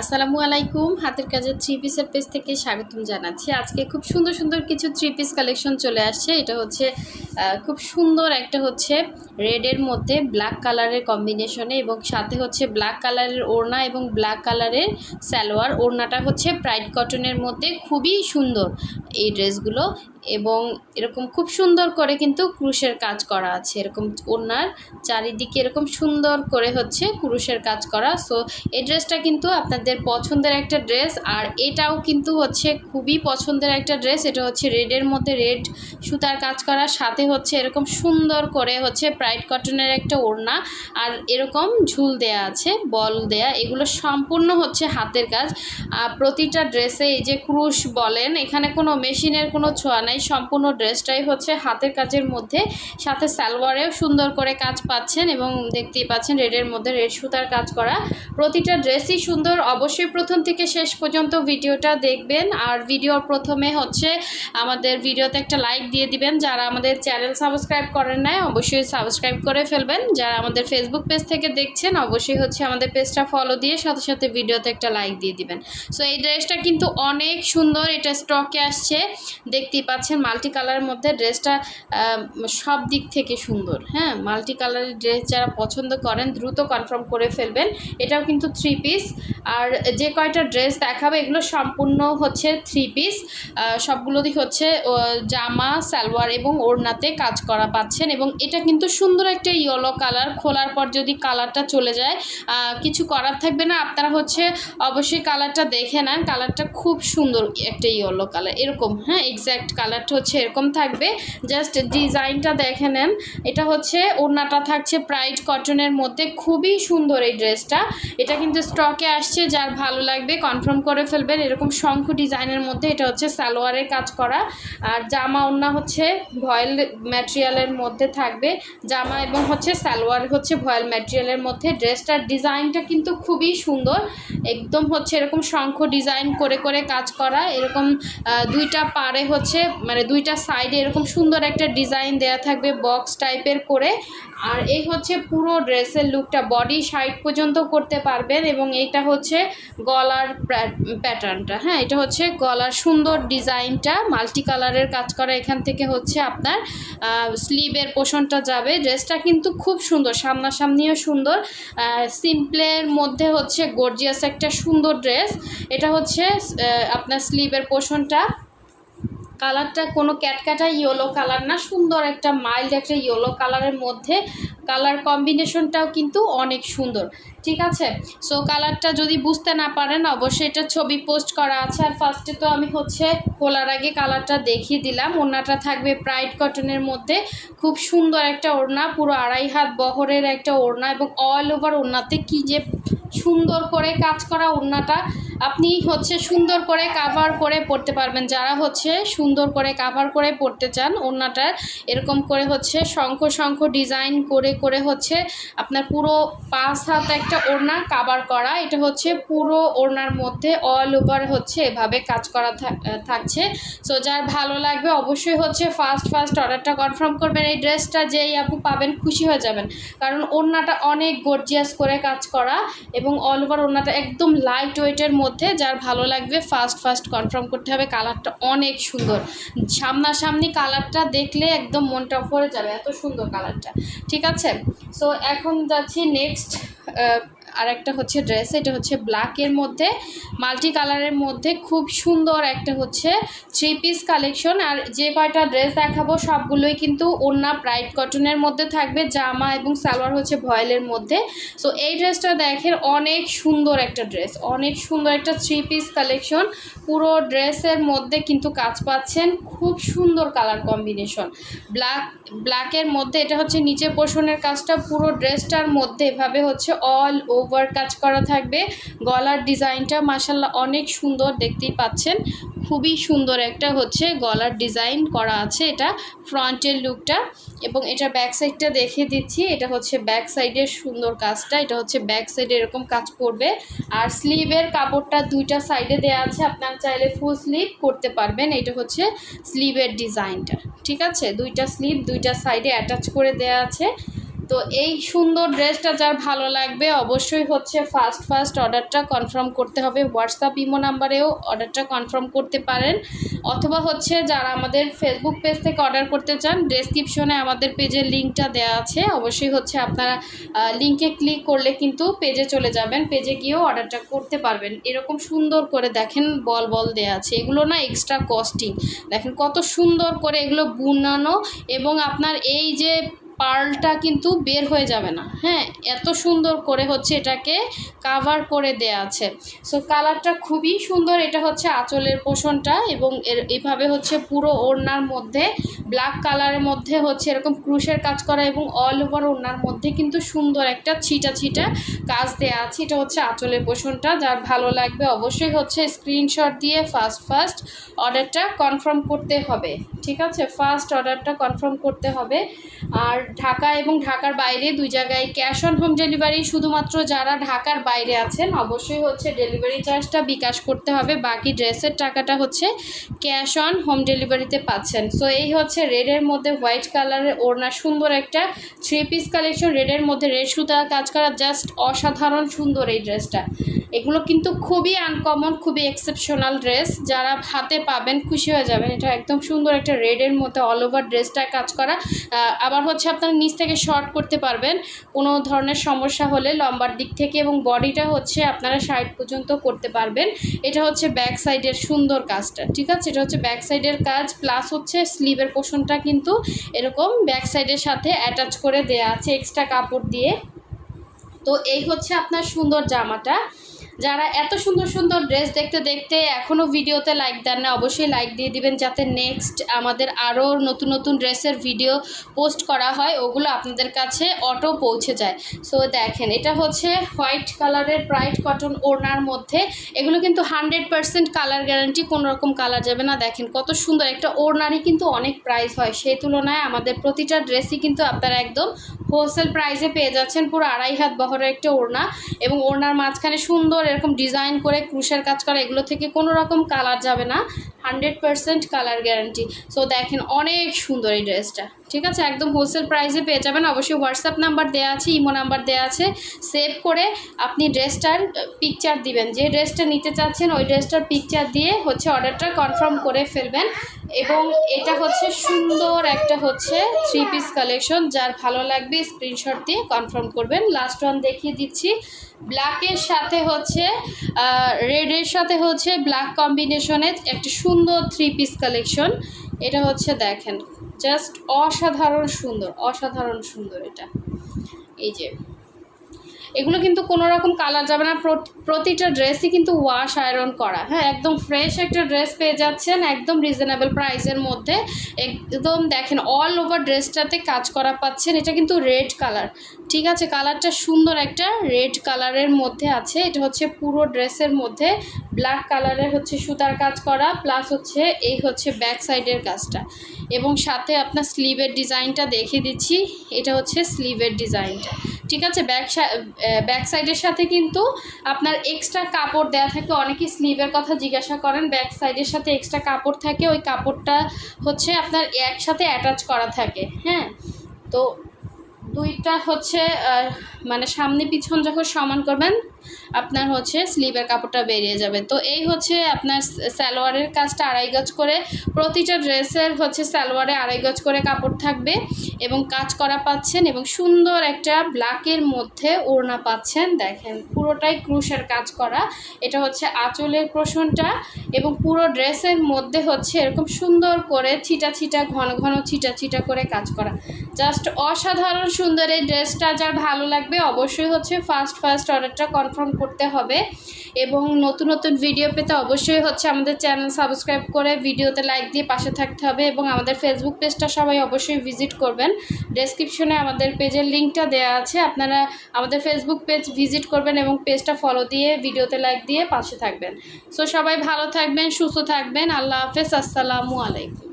আসসালামু আলাইকুম। হাতের কাজের থ্রি পিসের পেজ থেকে স্বাগতম জানাচ্ছি। আজকে খুব সুন্দর সুন্দর কিছু থ্রি পিস কালেকশন চলে আসছে। এটা হচ্ছে খুব সুন্দর একটা হচ্ছে রেডের মধ্যে ব্ল্যাক কালারের কম্বিনেশনে এবং সাথে হচ্ছে ব্ল্যাক কালারের ওড়না এবং ব্ল্যাক কালারের সালোয়ার। ওড়নাটা হচ্ছে প্রাইড কটনের মধ্যে খুবই সুন্দর এই ড্রেসগুলো এবং এরকম খুব সুন্দর করে কিন্তু ক্রুশের কাজ করা আছে। এরকম ওড়নার চারিদিকে এরকম সুন্দর করে হচ্ছে ক্রুশের কাজ করা। সো এই ড্রেসটা কিন্তু আপনাদের পছন্দের একটা ড্রেস আর এটাও কিন্তু হচ্ছে খুবই পছন্দের একটা ড্রেস এটা হচ্ছে রেডের মধ্যে রেড সুতার কাজ করা, সাথে হচ্ছে এরকম সুন্দর করে হচ্ছে প্রাইড কটনের একটা ওড়না আর এরকম ঝুল দেয়া আছে, বল দেয়া, এগুলো সম্পূর্ণ হচ্ছে হাতের কাজ। আর প্রতিটা ড্রেসে এই যে ক্রুশ বলেন, এখানে কোনো মেশিনের কোনো ছোঁয়া নাই, সম্পূর্ণ ড্রেসটাই হচ্ছে হাতের কাজের মধ্যে। সাথে সালোয়ারেও সুন্দর করে কাজ পাচ্ছেন এবং দেখতেই পাচ্ছেন রেডের মধ্যে রেড সুতার কাজ করা। প্রতিটা ড্রেসই সুন্দর। অবশ্যই প্রথম থেকে শেষ পর্যন্ত ভিডিওটা দেখবেন। আর ভিডিওর প্রথমে হচ্ছে আমাদের ভিডিওতে একটা লাইক দিয়ে দিবেন। যারা আমাদের চ্যানেল সাবস্ক্রাইব করেন নাই, অবশ্যই সাবস্ক্রাইব করে ফেলবেন। যারা আমাদের ফেসবুক পেজ থেকে দেখছেন, অবশ্যই হচ্ছে আমাদের পেজটা ফলো দিয়ে সাথে সাথে ভিডিওতে একটা লাইক দিয়ে দিবেন। সো এই ড্রেসটা কিন্তু অনেক সুন্দর, এটা স্টকে আসছে। দেখতেই পাচ্ছেন মাল্টি কালারের মধ্যে ড্রেসটা সব দিক থেকে সুন্দর। হ্যাঁ মাল্টি কালারের ড্রেস যারা পছন্দ করেন, দ্রুত কনফার্ম করে ফেলবেন। এটাও কিন্তু থ্রি পিস আর যে কয়টা ড্রেস দেখাবে, এগুলো সম্পূর্ণ হচ্ছে থ্রি পিস সবগুলোই হচ্ছে জামা, সালোয়ার এবং ওড়নাতে কাজ করা পাচ্ছেন এবং এটা কিন্তু সুন্দর একটা ইয়েলো কালার খোলার পর যদি কালারটা চলে যায় কিছু করার থাকবে না। আপনারা হচ্ছে অবশ্যই কালারটা দেখে নেন। কালারটা খুব সুন্দর একটা ইয়েলো কালার এরকম হ্যাঁ এক্স্যাক্ট কালারটা হচ্ছে এরকম থাকবে। জাস্ট ডিজাইনটা দেখে নেন। এটা হচ্ছে ওড়নাটা থাকছে প্রাইড কটনের মধ্যে। খুবই সুন্দর এই ড্রেসটা এটা কিন্তু স্টকে আসছে। যার ভালো লাগবে কনফার্ম করে ফেলবেন। এরকম শঙ্খ ডিজাইনের মধ্যে এটা হচ্ছে সালোয়ারের কাজ করা। আর জামা ওড়না হচ্ছে ভয়েল ম্যাটেরিয়ালের মধ্যে থাকবে, জামা এবং হচ্ছে সালোয়ার, হচ্ছে ভয়েল ম্যাটেরিয়ালের মধ্যে। ড্রেসটার ডিজাইনটা কিন্তু খুবই সুন্দর। একদম হচ্ছে এরকম শঙ্খ ডিজাইন করে করে কাজ করা। এরকম দুইটা পারে হচ্ছে মানে দুইটা সাইডে এরকম সুন্দর একটা ডিজাইন দেয়া থাকবে বক্স টাইপের করে। আর এই হচ্ছে পুরো ড্রেসের লুকটা বডি সাইড পর্যন্ত করতে পারবেন এবং এইটা হচ্ছে গলার প্যাটার্নটা হ্যাঁ এটা হচ্ছে গলার সুন্দর ডিজাইনটা। মাল্টি কালারের কাজ করা এখান থেকে হচ্ছে আপনার। স্লিভের পোষণটা যাবে। ড্রেসটা কিন্তু খুব সুন্দর, সামনাসামনিও সুন্দর। সিম্পলের মধ্যে হচ্ছে গর্জিয়াস একটা সুন্দর ড্রেস এটা হচ্ছে আপনার স্লিভের পোষণটা। কালারটা কোনো ক্যাটক্যাটা ইয়েলো কালার না। সুন্দর একটা মাইল্ড একটা ইয়েলো কালারের মধ্যে কালার কম্বিনেশনটাও কিন্তু অনেক সুন্দর। ঠিক আছে? সো কালারটা যদি বুঝতে না পারেন, অবশ্যই এটা ছবি পোস্ট করা আছে। আর ফার্স্টে তো আমি হচ্ছে খোলার আগে কালারটা দেখিয়ে দিলাম। ওড়নাটা থাকবে প্রাইড কটনের মধ্যে। খুব সুন্দর একটা ওড়না, পুরো আড়াই হাত বহরের একটা ওড়না এবং অল ওভার ওড়নাতে কি যে সুন্দর করে কাজ করা ওড়নাটা আপনি হচ্ছে সুন্দর করে কাভার করে পড়তে পারবেন। যারা হচ্ছে সুন্দর করে কাভার করে পড়তে চান, ওড়নাটার এরকম করে হচ্ছে শঙ্খ শঙ্খ ডিজাইন করে করে হচ্ছে আপনার পুরো পাঁচ হাত একটা ওড়না কাবার করা। এটা হচ্ছে পুরো ওড়নার মধ্যে অল ওভার হচ্ছে এভাবে কাজ করা থাক- থাকছে। সো যার ভালো লাগবে অবশ্যই হচ্ছে ফার্স্ট ফার্স্ট অর্ডারটা কনফার্ম করবেন। এই ড্রেসটা যেই আপু পাবেন খুশি হয়ে যাবেন। কারণ ওড়নাটা অনেক গর্জিয়াস করে কাজ করা এবং অল ওভার ওড়নাটা একদম লাইট ওয়েটের মধ্যে। যার ভালো লাগবে ফার্স্ট ফার্স্ট কনফার্ম করতে হবে। কালারটা অনেক সুন্দর। সামনাসামনি কালারটা দেখলে একদম মনটা ভরে যাবে। এত সুন্দর কালারটা ঠিক আছে? সো এখন যাচ্ছি নেক্সট আর একটা হচ্ছে ড্রেস এটা হচ্ছে ব্ল্যাকের মধ্যে মাল্টি কালারের মধ্যে খুব সুন্দর একটা হচ্ছে থ্রি পিস কালেকশন আর যে কয়টা ড্রেস দেখাবো সবগুলোই কিন্তু ওড়না ব্রাইট কটনের মধ্যে থাকবে, জামা এবং সালোয়ার হচ্ছে ভয়েলের মধ্যে। সো এই ড্রেসটা দেখেন অনেক সুন্দর একটা ড্রেস অনেক সুন্দর একটা থ্রি পিস কালেকশন পুরো ড্রেসের মধ্যে কিন্তু কাজ পাচ্ছেন, খুব সুন্দর কালার কম্বিনেশন ব্ল্যাক ব্ল্যাকের মধ্যে, এটা হচ্ছে নিচে পোষণের কাজটা, পুরো ড্রেসটার মধ্যে এভাবে হচ্ছে অল ওভার কাজ করা থাকবে। গলার ডিজাইনটা মাসাল্লাহ অনেক সুন্দর দেখতেই পাচ্ছেন। খুবই সুন্দর একটা হচ্ছে গলার ডিজাইন করা আছে এটা ফ্রন্টের লুকটা এবং এটা ব্যাক সাইডটা দেখিয়ে দিচ্ছি। এটা হচ্ছে ব্যাক সাইডের সুন্দর কাজটা। এটা হচ্ছে ব্যাক সাইডে এরকম কাজ করবে। আর স্লিভের কাপড়টা দুইটা সাইডে দেওয়া আছে। আপনার চাইলে ফুল স্লিভ করতে পারবেন। এটা হচ্ছে স্লিভের ডিজাইনটা। ঠিক আছে? দুইটা স্লিভ দুইটা সাইডে অ্যাটাচ করে দেওয়া আছে। তো এই সুন্দর ড্রেসটা যার ভালো লাগবে অবশ্যই হচ্ছে ফার্স্ট ফার্স্ট অর্ডারটা কনফার্ম করতে হবে। হোয়াটসঅ্যাপ ইমো নাম্বারেও অর্ডারটা কনফার্ম করতে পারেন। অথবা হচ্ছে যারা আমাদের ফেসবুক পেজ থেকে অর্ডার করতে চান ডেসক্রিপশনে আমাদের পেজের লিঙ্কটা দেওয়া আছে। অবশ্যই হচ্ছে আপনারা লিঙ্কে ক্লিক করলে কিন্তু পেজে চলে যাবেন। পেজে গিয়েও অর্ডারটা করতে পারবেন। এরকম সুন্দর করে দেখেন বল বল দেওয়া আছে। এগুলো না এক্সট্রা কস্টিং দেখেন কত সুন্দর করে এগুলো বুনানো এবং আপনার এই যে পার্লটা কিন্তু বের হয়ে যাবে না। হ্যাঁ এত সুন্দর করে হচ্ছে এটাকে কাভার করে দেয়া আছে। সো কালারটা খুবই সুন্দর। এটা হচ্ছে আঁচলের পোষণটা এবং এর এভাবে হচ্ছে পুরো ওড়নার মধ্যে ব্ল্যাক কালারের মধ্যে হচ্ছে এরকম ক্রুশের কাজ করা এবং অল ওভার ওড়নার মধ্যে কিন্তু সুন্দর একটা ছিটা ছিটা কাজ দেওয়া আছে। এটা হচ্ছে আঁচলের পোষণটা। যার ভালো লাগবে অবশ্যই হচ্ছে স্ক্রিনশট দিয়ে ফার্স্ট ফার্স্ট অর্ডারটা কনফার্ম করতে হবে। ঠিক আছে? ফার্স্ট অর্ডারটা কনফার্ম করতে হবে। আর ঢাকা এবং ঢাকার বাইরে দুই জায়গায় ক্যাশ অন হোম ডেলিভারি। শুধুমাত্র যারা ঢাকার বাইরে আছেন, অবশ্যই হচ্ছে ডেলিভারি চার্জটা বিকাশ করতে হবে। বাকি ড্রেসের টাকাটা হচ্ছে ক্যাশ অন হোম ডেলিভারিতে পাচ্ছেন। সো এই হচ্ছে রেডের মধ্যে হোয়াইট কালারের ওড়না। সুন্দর একটা থ্রি পিস কালেকশন। রেডের মধ্যে রেড সুতা কাজ করা। জাস্ট অসাধারণ সুন্দর এই ড্রেসটা। এগুলো কিন্তু খুবই আনকমন খুবই এক্সেপশনাল ড্রেস যারা হাতে পাবেন খুশি হয়ে যাবেন। এটা একদম সুন্দর একটা রেডের মধ্যে অল ওভার ড্রেসটা কাজ করা। আবার হচ্ছে আপনারা নিচ থেকে শর্ট করতে পারবেন। কোনো ধরনের সমস্যা হলে লম্বার দিক থেকে এবং বডিটা হচ্ছে আপনারা সাইড পর্যন্ত করতে পারবেন। এটা হচ্ছে ব্যাক সাইডের সুন্দর কাজটা, ঠিক আছে? এটা হচ্ছে ব্যাক সাইডের কাজ। প্লাস হচ্ছে স্লিভের পোষণটা কিন্তু এরকম ব্যাক সাইডের সাথে অ্যাটাচ করে দেয়া আছে এক্সট্রা কাপড় দিয়ে। তো এই হচ্ছে আপনার সুন্দর জামাটা। যারা এত সুন্দর সুন্দর ড্রেস দেখতে দেখতে এখনও ভিডিওতে লাইক দেন না, অবশ্যই লাইক দিয়ে দিবেন যাতে নেক্সট আমাদের আরও নতুন নতুন ড্রেসের ভিডিও পোস্ট করা হয়, ওগুলো আপনাদের কাছে অটো পৌঁছে যায়। সো দেখেন, এটা হচ্ছে হোয়াইট কালারের ব্রাইট কটন ওড়নার মধ্যে। এগুলো কিন্তু হান্ড্রেড পার্সেন্ট কালার গ্যারান্টি কোনো রকম কালার যাবে না। দেখেন কত সুন্দর একটা ওড়নারই কিন্তু অনেক প্রাইস হয়। সেই তুলনায় আমাদের প্রতিটা ড্রেসই কিন্তু আপনারা একদম হোলসেল প্রাইসে পেয়ে যাচ্ছেন। পুরো আড়াই হাত বহরের একটা ওড়না এবং ওড়নার মাঝখানে সুন্দর এরকম ডিজাইন করে, ক্রুশের কাজ করা, এগুলো থেকে কোনো রকম কালার যাবে না। Hundred percent colour guarantee so দেখেন, অনেক সুন্দর এই ড্রেসটা ঠিক আছে? একদম হোলসেল প্রাইসে পেয়ে যাবেন। অবশ্যই হোয়াটসঅ্যাপ নাম্বার দেওয়া আছে ইমো নাম্বার দেওয়া আছে। সেভ করে আপনি ড্রেসটার পিকচার দিবেন। যে ড্রেসটা নিতে চাচ্ছেন, ওই ড্রেসটার পিকচার দিয়ে হচ্ছে অর্ডারটা কনফার্ম করে ফেলবেন। এবং এটা হচ্ছে সুন্দর একটা হচ্ছে থ্রি পিস কালেকশন যার ভালো লাগবে স্ক্রিনশট দিয়ে কনফার্ম করবেন। লাস্ট ওয়ান দেখিয়ে দিচ্ছি। ব্ল্যাকের সাথে হচ্ছে রেডের সাথে হচ্ছে ব্ল্যাক কম্বিনেশনের একটা সুন্দর থ্রি পিস কালেকশন এটা হচ্ছে দেখেন জাস্ট অসাধারণ সুন্দর অসাধারণ সুন্দর এটা। এই যে এগুলো কিন্তু কোনো রকম কালার যাবে না। প্রতিটা ড্রেসই কিন্তু ওয়াশ আয়রন করা। হ্যাঁ একদম ফ্রেশ একটা ড্রেস পেয়ে যাচ্ছেন একদম রিজনেবল প্রাইসের মধ্যে। একদম দেখেন অল ওভার ড্রেসটাতে কাজ করা পাচ্ছেন। এটা কিন্তু রেড কালার ঠিক আছে কালারটা সুন্দর একটা রেড কালারের মধ্যে আছে। এটা হচ্ছে পুরো ড্রেসের মধ্যে ব্ল্যাক কালারের হচ্ছে সুতার কাজ করা। প্লাস হচ্ছে এই হচ্ছে ব্যাক সাইডের কাজটা। এবং সাথে আপনার স্লিভের ডিজাইনটা দেখিয়ে দিচ্ছি। এটা হচ্ছে স্লিভের ডিজাইনটা ঠিক আছে ব্যাক ব্যাক সাইডের সাথে কিন্তু আপনার এক্সট্রা কাপড় দেওয়া থাকে। অনেকে স্লিভের কথা জিজ্ঞাসা করেন ব্যাক সাইডের সাথে এক্সট্রা কাপড় থাকে, ওই কাপড়টা হচ্ছে আপনার একসাথে অ্যাটাচ করা থাকে হ্যাঁ? তো দুইটা হচ্ছে মানে সামনে পিছন যখন সমান করবেন আপনার হচ্ছে স্লিভের কাপড়টা বেরিয়ে যাবে। তো এই হচ্ছে আপনার সালোয়ারের কাজটা আড়াই গজ করে, প্রতিটা ড্রেসের হচ্ছে সালোয়ারে আড়াই গজ করে কাপড় থাকবে এবং কাজ করা পাচ্ছেন এবং সুন্দর একটা ব্ল্যাকের মধ্যে ওড়না পাচ্ছেন। দেখেন, পুরোটাই ক্রুশের কাজ করা। এটা হচ্ছে আঁচলের পোষণটা এবং পুরো ড্রেসের মধ্যে হচ্ছে এরকম সুন্দর করে ছিটা ছিটা, ঘন ঘন ছিটা ছিটা করে কাজ করা। জাস্ট অসাধারণ সুন্দর এই ড্রেসটা। যার ভালো লাগবে অবশ্যই হচ্ছে ফার্স্ট ফার্স্ট অর্ডারটা কনফার্ম করতে হবে। এবং নতুন নতুন ভিডিও পেতে অবশ্যই হচ্ছে আমাদের চ্যানেল সাবস্ক্রাইব করে ভিডিওতে লাইক দিয়ে পাশে থাকতে হবে এবং আমাদের ফেসবুক পেজটা সবাই অবশ্যই ভিজিট করবেন। ডেসক্রিপশনে আমাদের পেজের লিঙ্কটা দেওয়া আছে। আপনারা আমাদের ফেসবুক পেজ ভিজিট করবেন এবং পেজটা ফলো দিয়ে ভিডিওতে লাইক দিয়ে পাশে থাকবেন। সো সবাই ভালো থাকবেন, সুস্থ থাকবেন। আল্লাহ হাফেজ। আসসালামু আলাইকুম।